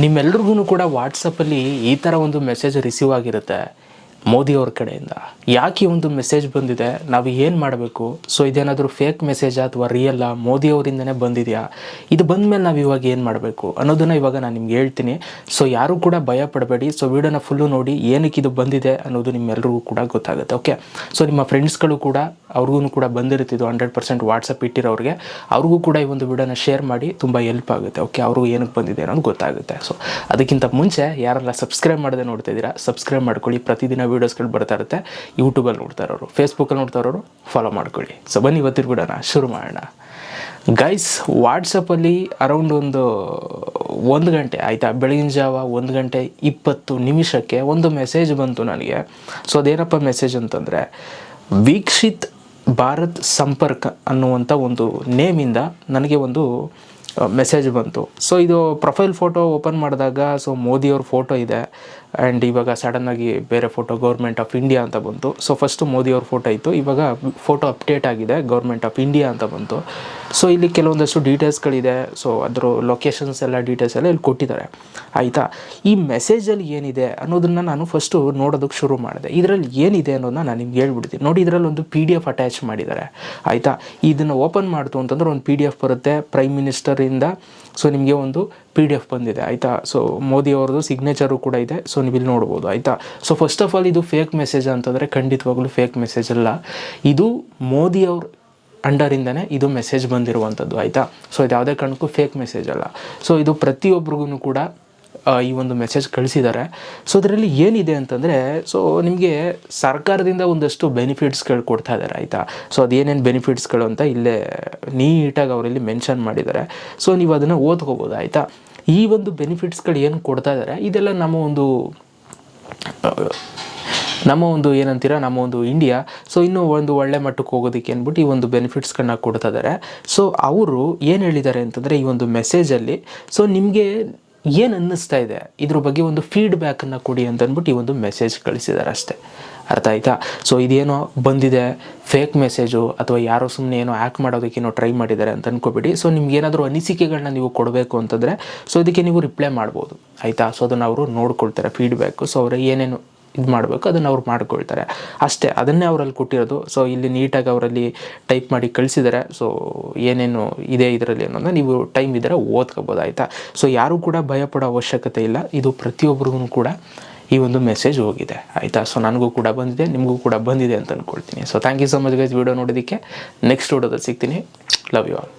ನಿಮ್ಮೆಲ್ರಿಗೂ ಕೂಡ ವಾಟ್ಸಪ್ಪಲ್ಲಿ ಈ ಥರ ಒಂದು ಮೆಸೇಜ್ ರಿಸೀವ್ ಆಗಿರುತ್ತೆ. ಮೋದಿಯವ್ರ ಕಡೆಯಿಂದ. ಯಾಕೆ ಒಂದು ಮೆಸೇಜ್ ಬಂದಿದೆ? ನಾವು ಏನು ಮಾಡಬೇಕು? ಸೊ ಇದೇನಾದರೂ ಫೇಕ್ ಮೆಸೇಜಾ ಅಥವಾ ರಿಯಲ್ಲ ಮೋದಿಯವರಿಂದನೇ ಬಂದಿದೆಯಾ? ಇದು ಬಂದ ಮೇಲೆ ನಾವು ಇವಾಗ ಏನು ಮಾಡಬೇಕು? ಅನ್ನೋದನ್ನು ಇವಾಗ ನಾನು ನಿಮ್ಗೆ ಹೇಳ್ತೀನಿ. ಸೊ ಯಾರೂ ಕೂಡ ಭಯ ಪಡಬೇಡಿ. ಸೊ ವಿಡಿಯೋನ ಫುಲ್ಲು ನೋಡಿ ಏನಕ್ಕೆ ಇದು ಬಂದಿದೆ ಅನ್ನೋದು ನಿಮ್ಮೆಲ್ಲರಿಗೂ ಕೂಡ ಗೊತ್ತಾಗುತ್ತೆ ಓಕೆ ಸೊ ನಿಮ್ಮ ಫ್ರೆಂಡ್ಸ್ಗಳು ಕೂಡ ಅವ್ರಿಗೂ ಕೂಡ ಬಂದಿರುತ್ತಿದ್ದು ಹಂಡ್ರೆಡ್ ಪರ್ಸೆಂಟ್ ವಾಟ್ಸಪ್ ಇಟ್ಟಿರೋರಿಗೆ. ಅವ್ರಿಗೂ ಕೂಡ ಈ ಒಂದು ವಿಡಿಯೋನ ಶೇರ್ ಮಾಡಿ ತುಂಬ ಹೆಲ್ಪ್ ಆಗುತ್ತೆ ಓಕೆ ಅವ್ರಿಗೂ ಏನಕ್ಕೆ ಬಂದಿದೆ ಅನ್ನೋದು ಗೊತ್ತಾಗುತ್ತೆ. ಸೊ ಅದಕ್ಕಿಂತ ಮುಂಚೆ ಯಾರೆಲ್ಲ ಸಬ್ಸ್ಕ್ರೈಬ್ ಮಾಡದೆ ನೋಡ್ತಾ ಇದ್ದೀರಾ ಸಬ್ಸ್ಕ್ರೈಬ್ ಮಾಡ್ಕೊಳ್ಳಿ. ಪ್ರತಿದಿನ ವೀಡಿಯೋಸ್ಗಳು ಬರ್ತಾ ಇರುತ್ತೆ ಯೂಟ್ಯೂಬಲ್ಲಿ ನೋಡ್ತಾ ಇರೋರು ಫೇಸ್ಬುಕ್ಕಲ್ಲಿ ನೋಡ್ತಾ ಇರೋರು ಫಾಲೋ ಮಾಡ್ಕೊಳ್ಳಿ. ಸೊ ಬನ್ನಿ ಇವತ್ತಿನ ಬಿಡೋಣ, ಶುರು ಮಾಡೋಣ. ಗೈಸ್ ವಾಟ್ಸಪ್ಪಲ್ಲಿ ಅರೌಂಡ್ ಒಂದು ಒಂದು ಗಂಟೆ ಆಯಿತಾ? ಬೆಳಗಿನ ಜಾವ ಒಂದು ಗಂಟೆ ಇಪ್ಪತ್ತು ನಿಮಿಷಕ್ಕೆ ಒಂದು ಮೆಸೇಜ್ ಬಂತು ನನಗೆ. ಸೊ ಅದೇನಪ್ಪ ಮೆಸೇಜ್ ಅಂತಂದರೆ, ವೀಕ್ಷಿತ್ ಭಾರತ್ ಸಂಪರ್ಕ ಅನ್ನುವಂಥ ಒಂದು ನೇಮಿಂದ ನನಗೆ ಒಂದು ಮೆಸೇಜ್ ಬಂತು. ಸೊ ಇದು ಪ್ರೊಫೈಲ್ ಫೋಟೋ ಓಪನ್ ಮಾಡಿದಾಗ ಸೊ ಮೋದಿಯವ್ರ ಫೋಟೋ ಇದೆ. ಆ್ಯಂಡ್ ಇವಾಗ ಸಡನ್ನಾಗಿ ಬೇರೆ ಫೋಟೋ ಗೌರ್ಮೆಂಟ್ ಆಫ್ ಇಂಡಿಯಾ ಅಂತ ಬಂತು. ಸೊ ಫಸ್ಟು ಮೋದಿಯವ್ರ ಫೋಟೋ ಇತ್ತು. ಇವಾಗ ಫೋಟೋ ಅಪ್ಡೇಟ್ ಆಗಿದೆ ಗೌರ್ಮೆಂಟ್ ಆಫ್ ಇಂಡಿಯಾ ಅಂತ ಬಂತು. ಸೊ ಇಲ್ಲಿ ಕೆಲವೊಂದಷ್ಟು ಡೀಟೇಲ್ಸ್ಗಳಿದೆ ಸೊ ಅದರ ಲೊಕೇಶನ್ಸ್ ಎಲ್ಲ ಡೀಟೇಲ್ಸ್ ಎಲ್ಲ ಇಲ್ಲಿ ಕೊಟ್ಟಿದ್ದಾರೆ. ಆಯಿತಾ? ಈ ಮೆಸೇಜಲ್ಲಿ ಏನಿದೆ ಅನ್ನೋದನ್ನು ನಾನು ಫಸ್ಟು ನೋಡೋದಕ್ಕೆ ಶುರು ಮಾಡಿದೆ. ಇದರಲ್ಲಿ ಏನಿದೆ ಅನ್ನೋದನ್ನ ನಾನು ನಿಮ್ಗೆ ಹೇಳ್ಬಿಡ್ತೀನಿ. ನೋಡಿ, ಇದರಲ್ಲಿ ಒಂದು ಪಿ ಡಿ ಎಫ್ ಅಟ್ಯಾಚ್ ಮಾಡಿದ್ದಾರೆ. ಆಯಿತಾ? ಇದನ್ನು ಓಪನ್ ಮಾಡ್ತು ಅಂತಂದ್ರೆ ಒಂದು ಪಿ ಡಿ ಎಫ್ ಬರುತ್ತೆ ಪ್ರೈಮ್ ಮಿನಿಸ್ಟರಿಂದ ಸೊ ನಿಮಗೆ ಒಂದು ಪಿ ಡಿ ಎಫ್ ಬಂದಿದೆ, ಆಯಿತಾ? ಸೊ ಮೋದಿ ಅವ್ರದ್ದು ಸಿಗ್ನೇಚರು ಕೂಡ ಇದೆ. ಸೊ ನೀವು ಇಲ್ಲಿ ನೋಡ್ಬೋದು, ಆಯಿತಾ? ಸೊ ಫಸ್ಟ್ ಆಫ್ ಆಲ್ ಇದು ಫೇಕ್ ಮೆಸೇಜ್ ಅಂತಂದರೆ ಖಂಡಿತವಾಗ್ಲೂ ಫೇಕ್ ಮೆಸೇಜ್ ಅಲ್ಲ. ಇದು ಮೋದಿ ಅವ್ರ ಅಂಡರಿಂದನೇ ಇದು ಮೆಸೇಜ್ ಬಂದಿರುವಂಥದ್ದು, ಆಯಿತಾ? ಸೊ ಇದು ಯಾವುದೇ ಕಾರಣಕ್ಕೂ ಫೇಕ್ ಮೆಸೇಜ್ ಅಲ್ಲ. ಸೊ ಇದು ಪ್ರತಿಯೊಬ್ರಿಗೂ ಕೂಡ ಈ ಒಂದು ಮೆಸೇಜ್ ಕಳಿಸಿದ್ದಾರೆ ಸೊ ಅದರಲ್ಲಿ ಏನಿದೆ ಅಂತಂದರೆ ಸೊ ನಿಮಗೆ ಸರ್ಕಾರದಿಂದ ಒಂದಷ್ಟು ಬೆನಿಫಿಟ್ಸ್ಗಳು ಕೊಡ್ತಾ ಇದ್ದಾರೆ ಆಯಿತಾ? ಸೊ ಅದೇನೇನು ಬೆನಿಫಿಟ್ಸ್ಗಳು ಅಂತ ಇಲ್ಲೇ ನೀಟಾಗಿ ಅವರಲ್ಲಿ ಮೆನ್ಷನ್ ಮಾಡಿದ್ದಾರೆ ಸೊ ನೀವು ಅದನ್ನು ಓದ್ಕೋಬೋದು, ಆಯಿತಾ? ಈ ಒಂದು ಬೆನಿಫಿಟ್ಸ್ಗಳು ಏನು ಕೊಡ್ತಾ ಇದ್ದಾರೆ ಇದೆಲ್ಲ ನಮ್ಮ ಒಂದು ನಮ್ಮ ಒಂದು ಏನಂತೀರ, ನಮ್ಮ ಒಂದು ಇಂಡಿಯಾ ಸೊ ಇನ್ನೂ ಒಂದು ಒಳ್ಳೆ ಮಟ್ಟಕ್ಕೆ ಹೋಗೋದಕ್ಕೆ ಅಂದ್ಬಿಟ್ಟು ಈ ಒಂದು ಬೆನಿಫಿಟ್ಸ್ಗಳನ್ನ ಕೊಡ್ತಾ ಇದ್ದಾರೆ ಸೊ ಅವರು ಏನು ಹೇಳಿದ್ದಾರೆ ಅಂತಂದರೆ, ಈ ಒಂದು ಮೆಸೇಜಲ್ಲಿ ಸೊ ನಿಮಗೆ ಏನು ಅನ್ನಿಸ್ತಾ ಇದೆ? ಇದ್ರ ಬಗ್ಗೆ ಒಂದು ಫೀಡ್ಬ್ಯಾಕನ್ನು ಕೊಡಿ ಅಂತ ಅಂದ್ಬಿಟ್ಟು ಈ ಒಂದು ಮೆಸೇಜ್ ಕಳಿಸಿದ್ದಾರೆ ಅಷ್ಟೇ. ಅರ್ಥ ಆಯ್ತಾ? ಸೊ ಇದೇನೋ ಬಂದಿದೆ ಫೇಕ್ ಮೆಸೇಜು ಅಥವಾ ಯಾರೋ ಸುಮ್ಮನೆ ಏನೋ ಆ್ಯಕ್ಟ್ ಮಾಡೋದಕ್ಕೇನೋ ಟ್ರೈ ಮಾಡಿದ್ದಾರೆ ಅಂತ ಅನ್ಕೋಬೇಡಿ. ಸೊ ನಿಮ್ಗೆ ಏನಾದರೂ ಅನಿಸಿಕೆಗಳನ್ನ ನೀವು ಕೊಡಬೇಕು ಅಂತಂದರೆ ಸೊ ಇದಕ್ಕೆ ನೀವು ರಿಪ್ಲೈ ಮಾಡ್ಬೋದು. ಆಯಿತಾ? ಸೊ ಅದನ್ನು ಅವರು ನೋಡ್ಕೊಳ್ತಾರೆ ಫೀಡ್ಬ್ಯಾಕು ಸೊ ಅವರು ಏನೇನು ಇದು ಮಾಡಬೇಕು, ಅದನ್ನು ಅವ್ರು ಮಾಡ್ಕೊಳ್ತಾರೆ. ಅಷ್ಟೇ, ಅದನ್ನೇ ಅವರಲ್ಲಿ ಕೊಟ್ಟಿರೋದು. ಸೊ ಇಲ್ಲಿ ನೀಟಾಗಿ ಅವರಲ್ಲಿ ಟೈಪ್ ಮಾಡಿ ಕಳಿಸಿದ್ದಾರೆ ಸೊ ಏನೇನು ಇದೆ ಇದರಲ್ಲಿ ಅನ್ನೋದನ್ನ ನೀವು ಟೈಮ್ ಇದ್ದರೆ ಓದ್ಕೋಬೋದು, ಆಯಿತಾ? ಸೊ ಯಾರೂ ಕೂಡ ಭಯಪಡೋ ಅವಶ್ಯಕತೆ ಇಲ್ಲ. ಇದು ಪ್ರತಿಯೊಬ್ಬರಿಗೂ ಕೂಡ ಈ ಒಂದು ಮೆಸೇಜ್ ಹೋಗಿದೆ, ಆಯಿತಾ? ಸೊ ನನಗೂ ಕೂಡ ಬಂದಿದೆ, ನಿಮಗೂ ಕೂಡ ಬಂದಿದೆ ಅಂತ ಅಂದ್ಕೊಳ್ತೀನಿ so thank you so much guys video ನೋಡೋದಕ್ಕೆ ನೆಕ್ಸ್ಟ್ ವಿಡಿಯೋದಲ್ಲಿ ಸಿಗ್ತೀನಿ. Love you all